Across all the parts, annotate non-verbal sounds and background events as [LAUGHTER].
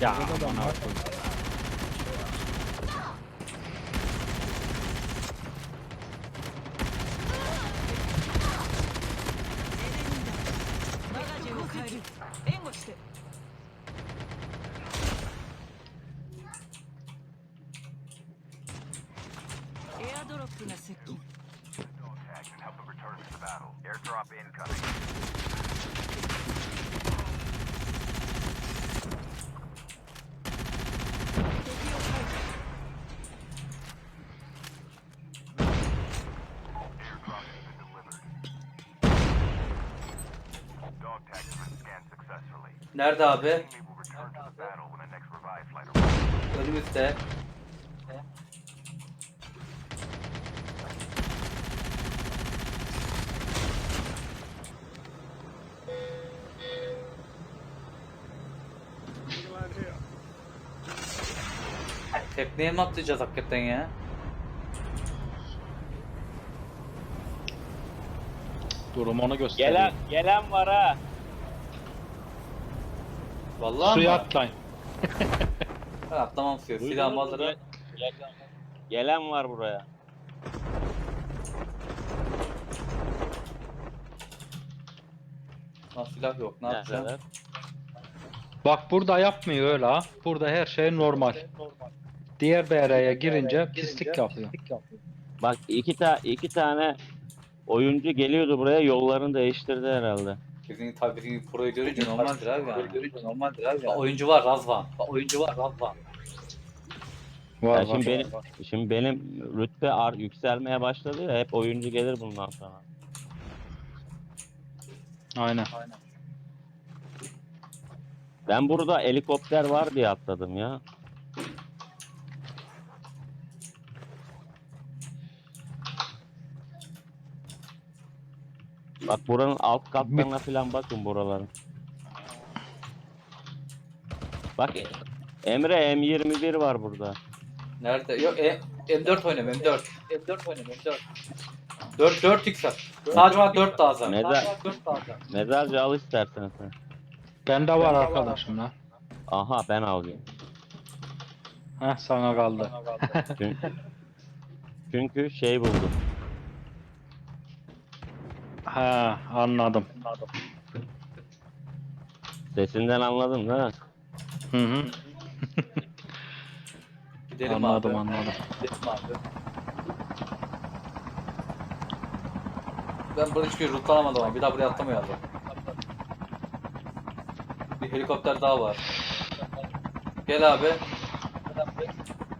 Yeah, I'm not going to flight arrives. Önümüzde. Tekneye mi atlayacağız hakikaten ya? Durum onu gösteriyor. Gelen, gelen var ha. Vallahi Suya mı? atlayın. Ben atlamam suya. Silah gel- Gelen var buraya. Lan silah yok. Ne yapacağım? Neredeler? Bak burada yapmıyor öyle ha. Burada her şey normal. Diğer BR'ye girince pislik yapıyor. Bak iki ta iki tane oyuncu geliyordu buraya yollarını değiştirdi herhalde. Bizim tabii bizim proyu görünce normaldir abi yani. Görünce normaldir abi yani. Oyuncu var Razvan. Oyuncu var Razvan. Var Ya şimdi var. benim şimdi benim rütbe ar yükselmeye başladı ya hep oyuncu gelir bundan sonra. Aynen. Ben burada helikopter var diye atladım ya. Bak buranın alt katlarına falan bakın buraların. Bak Emre M21 var burada. Nerede? Yok e, M4 oynam M4. M4 oynam M4. 4 4 x at. Sadece bana 4 lazım. Mezar- Sadece bana 4 lazım. Mezarcı al istersen sen. Bende var arkadaşım lan. Aha ben alayım. Heh sana kaldı. Çünkü, çünkü şey buldum. Ha anladım. Sesinden anladın mi? Hı hı. Gidelim Anladım abi. anladım. Gidelim abi. Ben burada hiçbir rutlanamadım ama bir daha buraya atlamayalım. Bir helikopter daha var. Gel abi.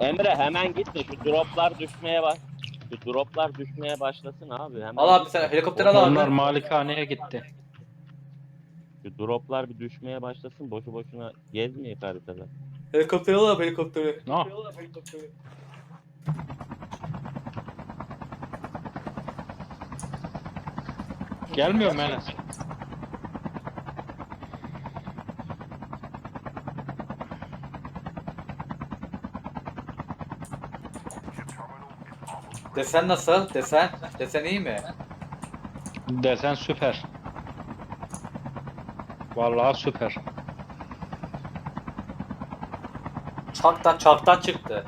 Emre hemen gitme şu droplar düşmeye bak. Şu droplar düşmeye başlasın abi. Hemen Al abi sen helikopter al Onlar abi. malikaneye gitti. Şu droplar bir düşmeye başlasın. Boşu boşuna gezmeyek haritada. Helikopteri al abi helikopteri. No. Gelmiyor mu Enes? Desen nasıl? Desen? Desen iyi mi? Desen süper. Vallahi süper. Çaktan çaktan çıktı.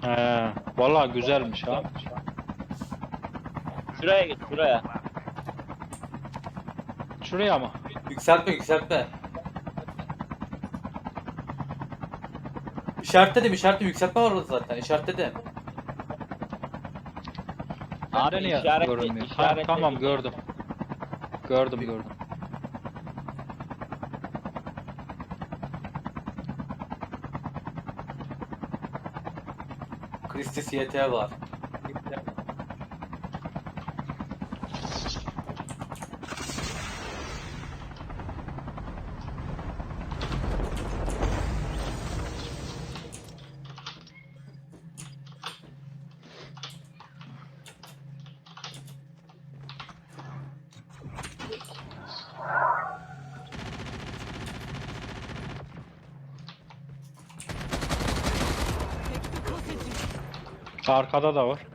He, vallahi güzelmiş ha. Şuraya git şuraya. Şuraya mı? Yükseltme yükseltme. İşaretledim işaretledim yükseltme var orada zaten işaretledim. Niye işaretle- görünmüyor? Ha, işaretle- tamam gördüm. Gördüm gördüm. Christis YT var. Arkada da var.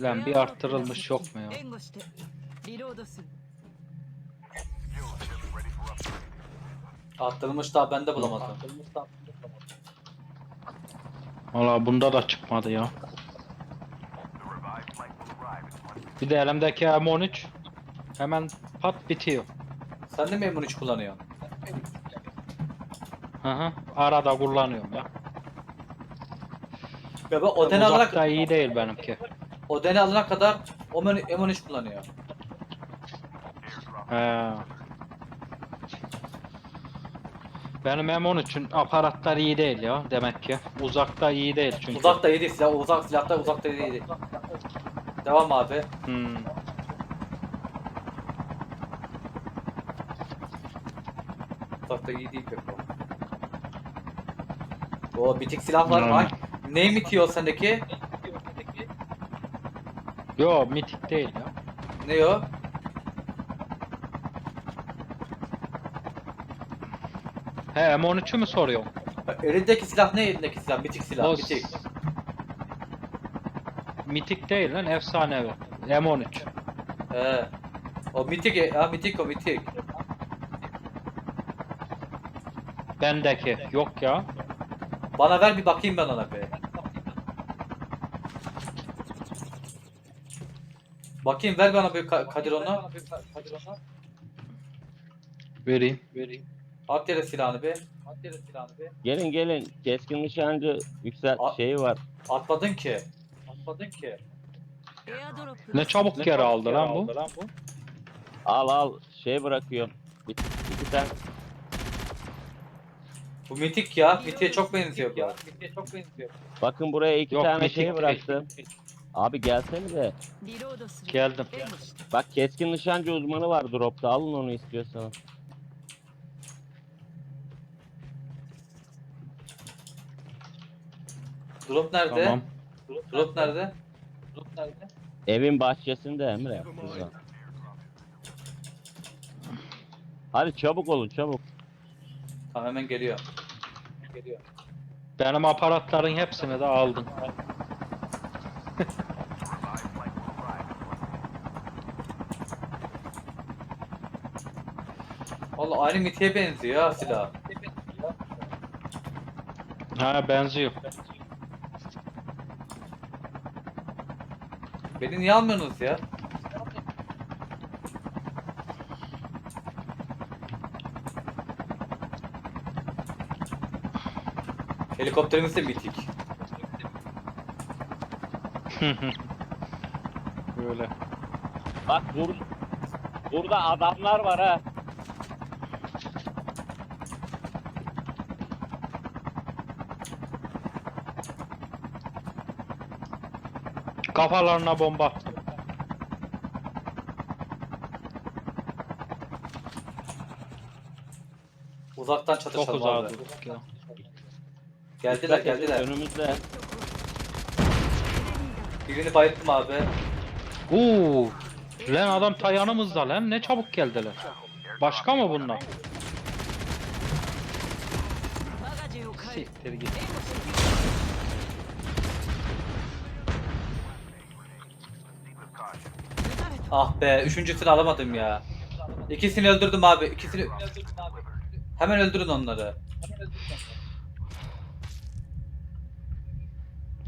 Lan bir arttırılmış yok mu ya? Attırılmış daha ben de bulamadım. Valla bunda da çıkmadı ya. Bir de elimdeki M13 hemen pat bitiyor. Sen de mi M13 kullanıyorsun? Hı hı. Arada kullanıyorum ya. Ya ben Oden'i alana, Uzakta iyi değil benimki. Oden'i alana kadar o M- M13 kullanıyor. He. Benim M13'ün aparatlar iyi değil ya demek ki. Uzakta iyi değil çünkü. Uzakta iyi değil silah, uzak silahta uzakta iyi değil. Devam abi. Hmm. Uzakta iyi değil pek o. O bitik silahlar Hmm. var. Ne bitiyor sendeki? Yo mitik değil ya. Ne o? He M13'ü mü soruyorsun? Elindeki silah ne elindeki silah? Bitik silah, O bitik. s- Mitik değil lan efsanevi. M13. He. O mitik, ha mitik o mitik. Bendeki. Yok ya. Bana ver bir bakayım ben ona be. Bakayım ver bana bir Ka- Kadir onu. Vereyim. At yere silahını be. At yere silahını be. Gelin gelin. Keskin nişancı yüksel A- şeyi var. Atmadın ki. Atmadın ki. Ne çabuk geri aldı lan bu. Al al. Şey bırakıyorum. Bir, iki tane. Bu mitik ya. Mitiğe çok benziyor bu. Mitiğe çok benziyor. Bakın buraya iki Yok, tane şey bıraktım. Abi gelsene de. Geldim. Bak keskin nişancı uzmanı var dropta. Alın onu istiyorsanız. Drop nerede? Tamam. Drop nerede? Drop nerede? Evin bahçesinde Emre. Güzel. Hadi çabuk olun çabuk. Tamam hemen geliyor. Geliyor. Benim aparatların hepsini de aldın. Valla aynı mitiğe benziyor ha silah. Ha benziyor. Beni niye almıyorsunuz ya? Helikopterimiz de mitik. [LAUGHS] Böyle. Bak bur burada adamlar var ha. Kafalarına bomba. Uzaktan Çok çatışalım uzağa abi. durduk ya. Geldiler geldiler. Önümüzde. Birini bayılttım abi. Uuu. Lan adam ta yanımızda lan. Ne çabuk geldiler. Başka mı bunlar? Siktir git. Ah be üçüncüsünü alamadım ya. İkisini öldürdüm abi. İkisini... Hemen öldürün onları.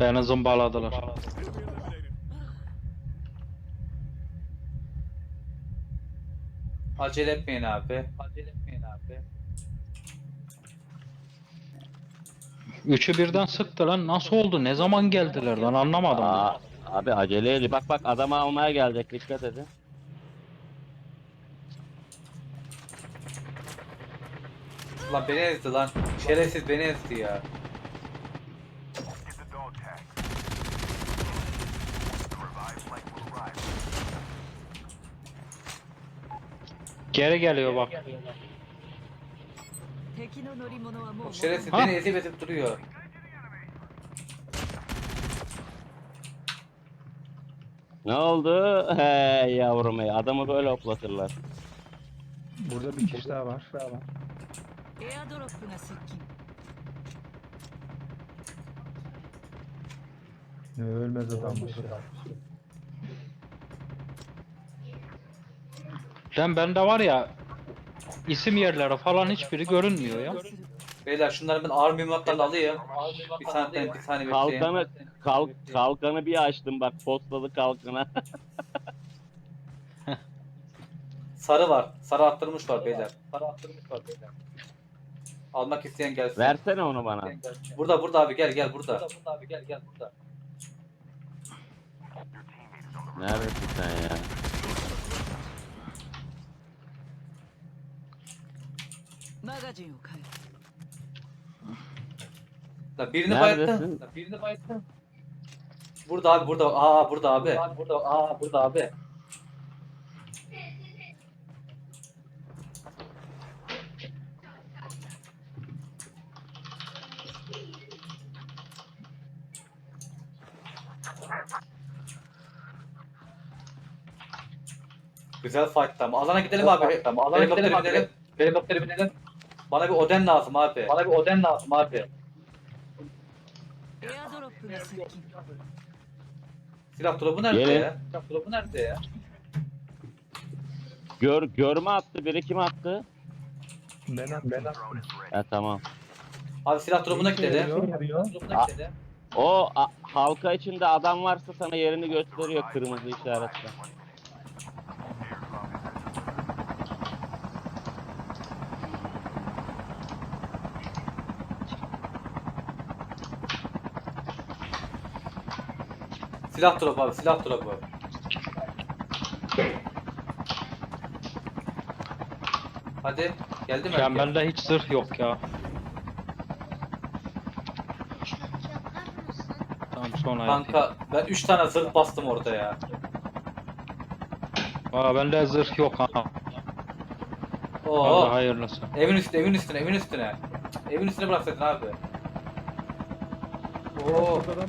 Beni zımbaladılar. Acele etmeyin abi. Acele etmeyin abi. Üçü birden sıktı lan. Nasıl oldu? Ne zaman geldiler lan anlamadım. Aa, abi acele edin. Bak bak adamı almaya gelecek dikkat edin. Lan beni ezdi lan. Şerefsiz beni ezdi ya. Geri geliyor bak. O şerefsiz Ha? beni ezip ezip duruyor. Ne oldu? He yavrum ey. Adamı böyle hoplatırlar. Burada bir kişi daha var. Ne ölmez adammış ya. Lan bende var ya isim yerleri falan hiçbiri görünmüyor ya. Beyler şunları ben ağır mühimmatlarla alayım. Bir tane bir tane bekleyeyim. Kalkanı kalk, kalkanı bir açtım bak postalı kalkana. [LAUGHS] Sarı var. Sarı attırmış var beyler. Sarı attırmış var beyler. Almak isteyen gelsin. Versene onu bana. Burada burada abi gel gel burada. Burada abi gel gel burada. Neredesin sen ya? Da birini Neredesin? bayılttın. Da birini bayılttın. Burada abi burada. Aa burada abi. Burada aa burada abi. Güzel fight tamam. Alana gidelim abi. Tamam. Alana gidelim abi. Helikoptere binelim. Bana bir Oden lazım abi. Bana bir Oden lazım abi. Silah drop'u nerede Gelin. ya? Silah drop'u nerede ya? Gör, görme attı. Biri kim attı? Ben attım. Ben attım. Ya tamam. Abi silah drop'una gidelim. Drop'una gidelim. O a, halka içinde adam varsa sana yerini gösteriyor kırmızı işaretle. Silah drop'u abi silah drop'u. Hadi geldi mi? Yani bende hiç zırh yok ya. Tamam sonra yapayım. Kanka ben 3 tane zırh bastım orada ya. Aa bende zırh yok ha. Oo. Hadi hayırlısı. Evin üstüne, evin üstüne, evin üstüne. Evin üstüne bıraksaydın abi. Oo. Adam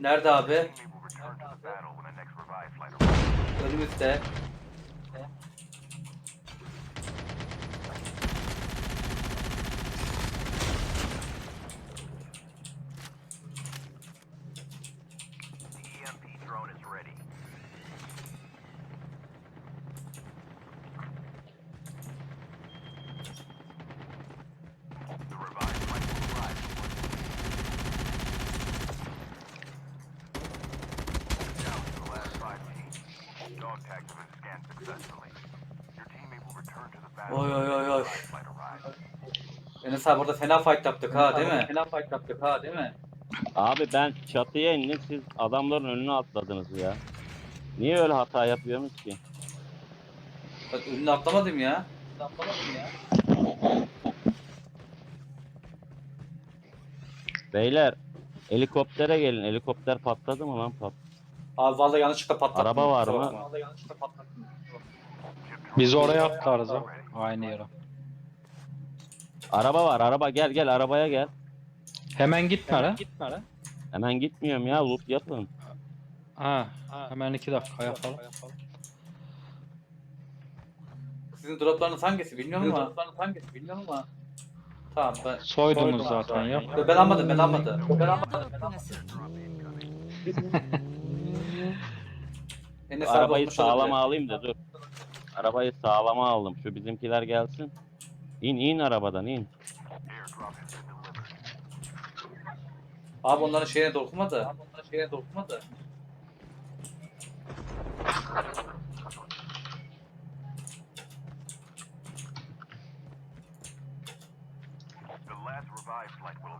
flight arrives. Önümüzde. Enes abi burada fena fight yaptık ha değil mi? Fena fight yaptık ha değil mi? Abi ben çatıya indim siz adamların önüne atladınız ya. Niye öyle hata yapıyorsunuz ki? Ben önüne atlamadım ya. Atlamadım ya. Beyler helikoptere gelin. Helikopter patladı mı lan? Pat Abi vallahi yanlışlıkla patlattım. Araba var mı? Vallahi yanlışlıkla patlattım. Biz oraya atlarız ha. Aynı yere. Araba var araba gel gel arabaya gel. Hemen gitme ara. Gitme ara. Hemen gitmiyorum ya loot yapın. Ha, hemen iki dakika yapalım. Sizin droplarınız hangisi bilmiyorum ama. Droplarınız hangisi bilmiyorum ama. Tamam ben. Soydunuz zaten ya. Ben almadım ben almadım. Ben almadım ben almadım. [LAUGHS] Arabayı sağlama alayım da dur. Arabayı sağlama aldım. Şu bizimkiler gelsin. İn in arabadan in. Abi onların şeyine dokunmadı. Abi onların şeyine will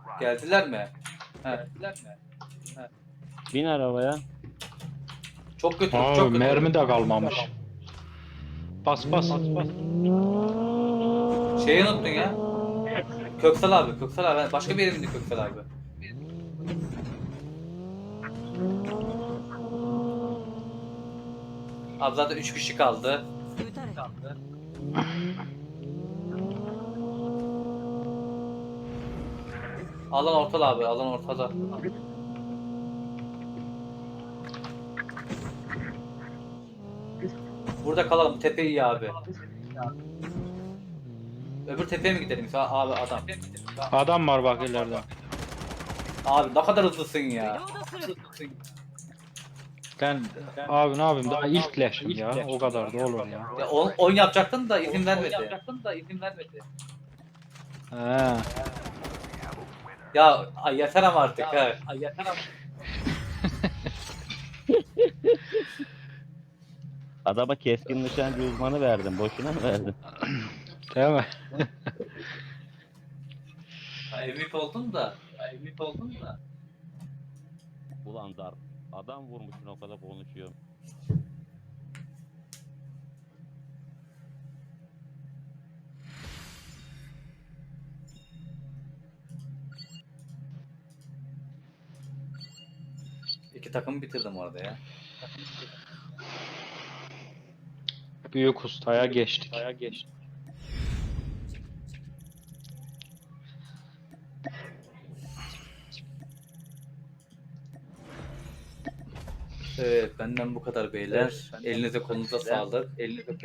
arrive. Geldiler mi? He. Geldiler mi? Bin arabaya. Çok kötü, Aa, çok kötü. mermi de kalmamış. Bas bas. bas. Şeyi unuttun ya. Köksal abi, Köksal abi. Başka bir yerimdi Köksal abi. Abi zaten 3 kişi kaldı. kaldı. Alan ortada abi, alan ortada. Burada kalalım, tepeyi abi. Tepeyi abi. Öbür tepeye mi gidelim? Sağ abi adam. Adam var bak ileride. Abi ne kadar hızlısın ya. Ben abi ne yapayım daha ilkleşim ya. O kadar da olur ya. ya on, oyun yapacaktın da izin vermedi. Yapacaktın da izin vermedi. He. Ya ay yeter ama artık ha. Ay yeter ama. [LAUGHS] Adama keskin nişancı uzmanı verdim. Boşuna mı verdin? [LAUGHS] Değil mi? [LAUGHS] MVP oldun da. MVP oldun da. Ulan dar. Adam vurmuşsun o kadar konuşuyorum. İki takımı bitirdim orada ya. Büyük ustaya geçtik. Evet benden bu kadar beyler. Elinize kolunuza sağlık. Elinize